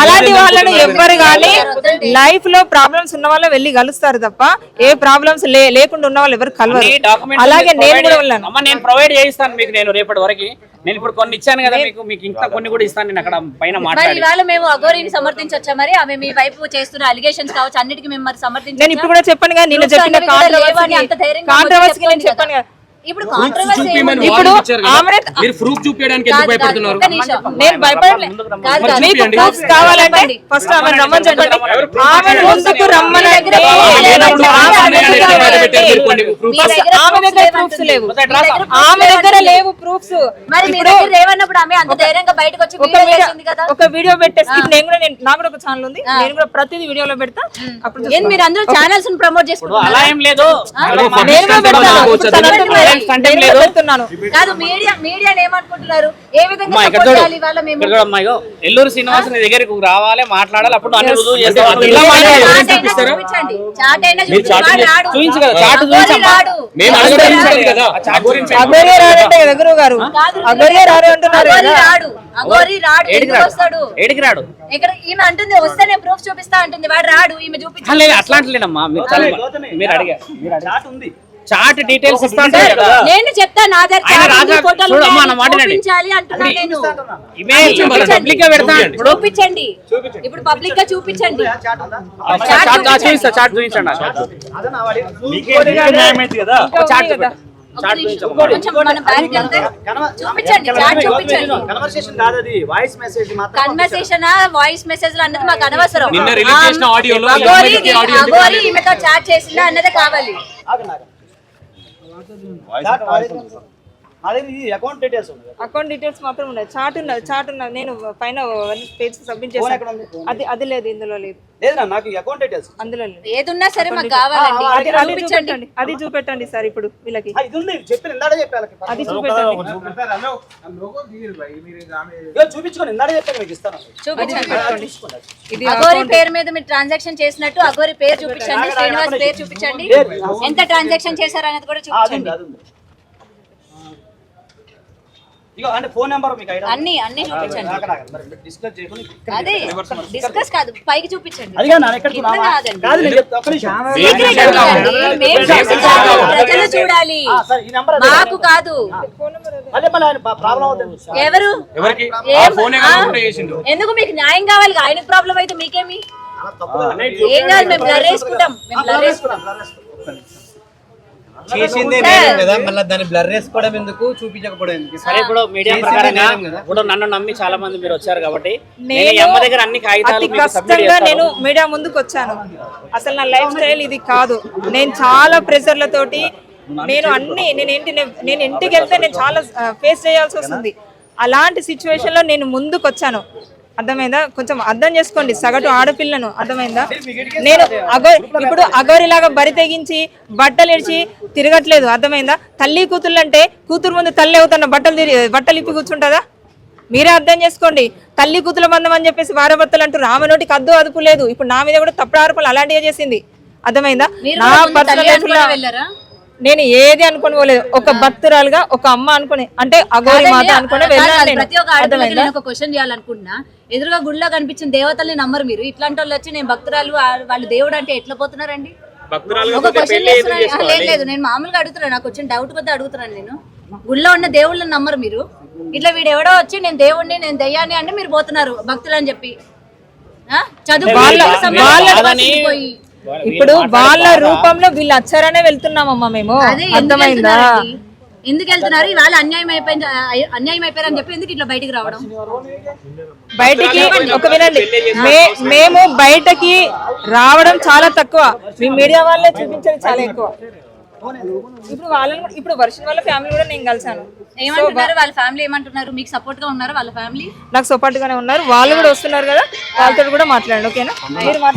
అలాంటి వాళ్ళని ఎవ్వరు కానీ లైఫ్లో ప్రాబ్లమ్స్ ఉన్న వాళ్ళు వెళ్ళి కలుస్తారు తప్ప ఏ ప్రాబ్లమ్స్ లేకుండా ఉన్న వాళ్ళు ఎవరు కలవరు. అలాగే నేను కూడా వెళ్ళాను. అమ్మ నేను ప్రొవైడ్ చేయిస్తాను మీకు నేను రేపటి వరకు. నేను ఇప్పుడు కొన్ని ఇచ్చాను కదా మీకు మీకు ఇంకా కొన్ని కూడా ఇస్తాను నేను అక్కడ పైన మాట్లాడి. ఇవాళ మేము అఘోరిని సమర్థించొచ్చా మరి? ఆమె మీ వైపు చేస్తున్న అలిగేషన్స్ కావచ్చు అన్నిటికీ మేము మరి నేను ఇప్పుడు కూడా చెప్పాను కదా నిన్న చెప్పిన కాంట్రవర్సీ నేను చెప్పాను కదా. ఇప్పుడు మీరు ప్రూఫ్ చూపించడానికి ఎందుకు భయపడుతున్నారు. నేను. మీకు proofs కావాలంటే. ఫస్ట్ ఆమె రమ్మని చెప్పండి. ఎవరు proof ఆమె ముందుకు ఆమె దగ్గర లేవు. ఆమె దగ్గర. లేవు. ప్రూఫ్స్ ఒక వీడియో వీడియో చేసింది కదా? ఒక వీడియో పెట్టేసి నేను కూడా ఒక ఛానల్ ఉంది. నేను కూడా ప్రతిదీ వీడియోలో పెడతా. అప్పుడు మీరు అందరూ ఛానల్స్ ప్రమోట్ ఇప్పుడు అలా ఏం లేదు. నేను కూడా distance పెడతాను లేదు. కాదు మీడియా మీడియా ఏమనుకుంటున్నారు? ఏ విధంగా చేయాలి మేము? ఎల్లూరు శ్రీనివాస్ నీ దగ్గరికి రావాలి మాట్లాడాలి అప్పుడు అన్ని రుజువు? చూపించండి చాట్ అయినా. చూపించు. కదా, చాట్. మేము. కదా. రాడంటే గారు. రాడు అంటున్నారు అఘోరి కదా. రాడు. అఘోరి రాడు. ఏడికి ఎందుకు రాడు? వస్తాడు? ఏడికి రాడు? ఇక్కడ ఈమె అంటుంది వస్తే నేను ప్రూఫ్ చూపిస్తా అంటుంది. వాడు రాడు ఈమె ఆ, చూపించాలి లేదు అట్లా అంటలేనమ్మా మీరు అడిగారు. చాట్ ఇస్తా అంటారు కదా. నేను చెప్తా నా దగ్గర ఆయన చాట్ ఉంది, రాజా- ఫోటోలు చూడు అమ్మా, ఉన్నాయి, నా మాట వినండి. చూపించాలి అంటున్నా నేను. ఇమేజ్ చూపించండి. పబ్లిక్గా పెడతా. ఇప్పుడు చూపించండి. ఇప్పుడు పబ్లిక్గా చూపించండి. చాట్ చూపిస్తా చాట్ చూపించండి. చూపించండి. కన్వర్సేషన్ కాదు? అది వాయిస్ మెసేజ్ మాత్రం కన్వర్సేషన్ వాయిస్ మెసేజ్ అన్నది మాకు అనవసరం. నిన్న రిలీజ్ वायचा అకౌంట్ డీటెయిల్స్ అకౌంట్ డీటెయిల్స్ మాత్రం ఉన్నాయి. చాట్ ఉన్నది చాట్ ఉన్నది. నేను పైన పేజ్ సబ్మిట్ చేశాను? అది అది లేదు ఇందులో లేదు. లేదు నాకు అకౌంట్ డీటెయిల్స్ అందులో లేదు. ఏదున్నా సరే మాకు కావాలండి. అది చూపెట్టండి. అది చూపెట్టండి సార్ ఇప్పుడు వీళ్ళకి. ఇది ఉంది. చెప్పిన ఇందాడే చెప్పాలి అది చూపెట్టండి. ఇదిగో చూపించుకొని ఇందాడే చెప్పాను మీకు ఇస్తాను. చూపించండి. ఇది అఘోరి పేరు మీద మీరు ట్రాన్సాక్షన్ చేసినట్టు అఘోరి పేరు చూపించండి. శ్రీనివాస్ పేరు చూపించండి. ఎంత ట్రాన్సాక్షన్ చేశారు అనేది కూడా ఆ, అది ఉంది చూపించండి. అది ఉంది. ఇగో అంటే ఫోన్ నెంబర్ మీకు ఐడియా అన్ని అన్ని చూపించండి. అక్కడ ఆగండి. మరి డిస్కస్ చేయకుండా ఇక్కడ అదే డిస్కస్ కాదు పైకి చూపించండి. అది కాదు నాన్న, ఎక్కడికి ఇట్లా రావా? కాదండి. కాదు నేను చెప్తా, ఒక్క నిమిషం. Secret చూడాలి. మేము చూపించాలి. ప్రజలు చూడాలి. ఆ, సరే ఈ నెంబర్ అదే. మాకు కాదు. మళ్ళీ మళ్ళీ ఆయన ప్రాబ్లం అవుతుంది. ఎవరు? ఎవరికి? ఆ ఏం- ఫోనే ఆ? కాకుండా చేసిండు. ఎందుకు మీకు న్యాయం కావాలి? ఆయనకు ప్రాబ్లం అయితే మీకేమి? ఏం కాదు మేము బ్లర్ వేసుకుంటాం. మేము బ్లర్ వేసుకుంటాం. చేసిందే. నేరం కదా మళ్ళీ దాన్ని బ్లర్ వేసుకోవడం ఎందుకు? చూపించకపోవడం ఎందుకు? సరే ఇప్పుడు మీడియా చేసిందే ప్రకారంగా నేరం కదా. ఇప్పుడు నన్ను నమ్మి చాలా మంది మీరు వచ్చారు కాబట్టి నేను నేను ఈ అమ్మ దగ్గర అన్ని కాగితాలు అతి మీకు సబ్మిట్ కష్టంగా నేను మీడియా ముందుకు వచ్చాను. అసలు నా లైఫ్ స్టైల్ ఇది కాదు. నేను చాలా ప్రెషర్లతోటి నేను అన్ని నేను ఏంటి నేను- నేను ఇంటికి వెళ్తే నేను చాలా ఫేస్ చేయాల్సి వస్తుంది. అలాంటి సిచ్యువేషన్లో నేను ముందుకు వచ్చాను. అర్థమైందా? కొంచెం అర్థం చేసుకోండి. సగటు ఆడపిల్లను. అర్థమైందా? నేను అగోరి ఇప్పుడు అగోరిలాగా బరి తెగించి బట్టలు ఇడిచి తిరగట్లేదు. అర్థమైందా? తల్లి కూతుళ్ళు అంటే కూతురు ముందు తల్లి అవుతున్న బట్టలు తిరిగి బట్టలు ఇప్పి కూర్చుంటుందా? మీరే అర్థం చేసుకోండి. తల్లి కూతుల బంధం అని చెప్పేసి భార్యాభర్తలు అంటారు ఆమె నోటికి అద్దు అదుపు లేదు. ఇప్పుడు నా మీద కూడా తప్పుడు ఆరోపణలు అలాంటివే చేసింది. అర్థమైందా? నా ముందు పర్సనల్ నేను ఏది అనుకుని పోలేదు. ఒక భక్తురాలుగా ఒక అమ్మ అనుకుని అంటే అగోరి మాత అనుకుని. ప్రతి ఒక్క ఆడపిల్లకి నేను ఒక క్వశ్చన్ చేయాలనుకుంటున్నా. ఎదురుగా గుడిలో కనిపించిన దేవతల్ని నమ్మరు మీరు. ఇట్లాంటి వాళ్ళు వచ్చి నేను భక్తురాలు వాళ్ళు దేవుడు అంటే ఎట్లా పోతున్నారండి? భక్తురాలుగా ఒక క్వశ్చన్ లేదు? లేదు నేను మామూలుగా అడుగుతున్నాను నాకు వచ్చిన డౌట్ కొద్ది అడుగుతున్నాను నేను. గుళ్ళో ఉన్న దేవుళ్ళని నమ్మరు మీరు. ఇట్లా వీడు ఎవడో వచ్చి నేను దేవుణ్ణి నేను దయ్యాన్ని అంటే మీరు పోతున్నారు భక్తులు అని చెప్పి. ఆ? చదువు ఇప్పుడు వాళ్ళ రూపంలో వీళ్ళు వచ్చారనే వెళ్తున్నామమ్మా మేము? అర్థమైందా? ఎందుకు వెళ్తున్నారు? ఇవాళ అన్యాయం అయిపోయింది అన్యాయం అయిపోయారని చెప్పి ఎందుకు ఇట్లా బయటికి రావడం? బయటికి ఒక వినండి. మే- మేము బయటకి రావడం చాలా తక్కువ. మీ మీడియా వాళ్ళే చూపించేది చాలా ఎక్కువ. ఇప్పుడు వాళ్ళని ఇప్పుడు వర్షం వాళ్ళ ఫ్యామిలీ కూడా నేను కలిసాను ఏమంటున్నారు? వాళ్ళ ఫ్యామిలీ ఏమంటున్నారు? మీకు సపోర్ట్గా ఉన్నారు వాళ్ళ ఫ్యామిలీ? నాకు సపోర్ట్ గానే ఉన్నారు. వాళ్ళు కూడా వస్తున్నారు కదా. వాళ్ళతో కూడా మాట్లాడండి ఓకేనా? మీరు మాట్లాడండి.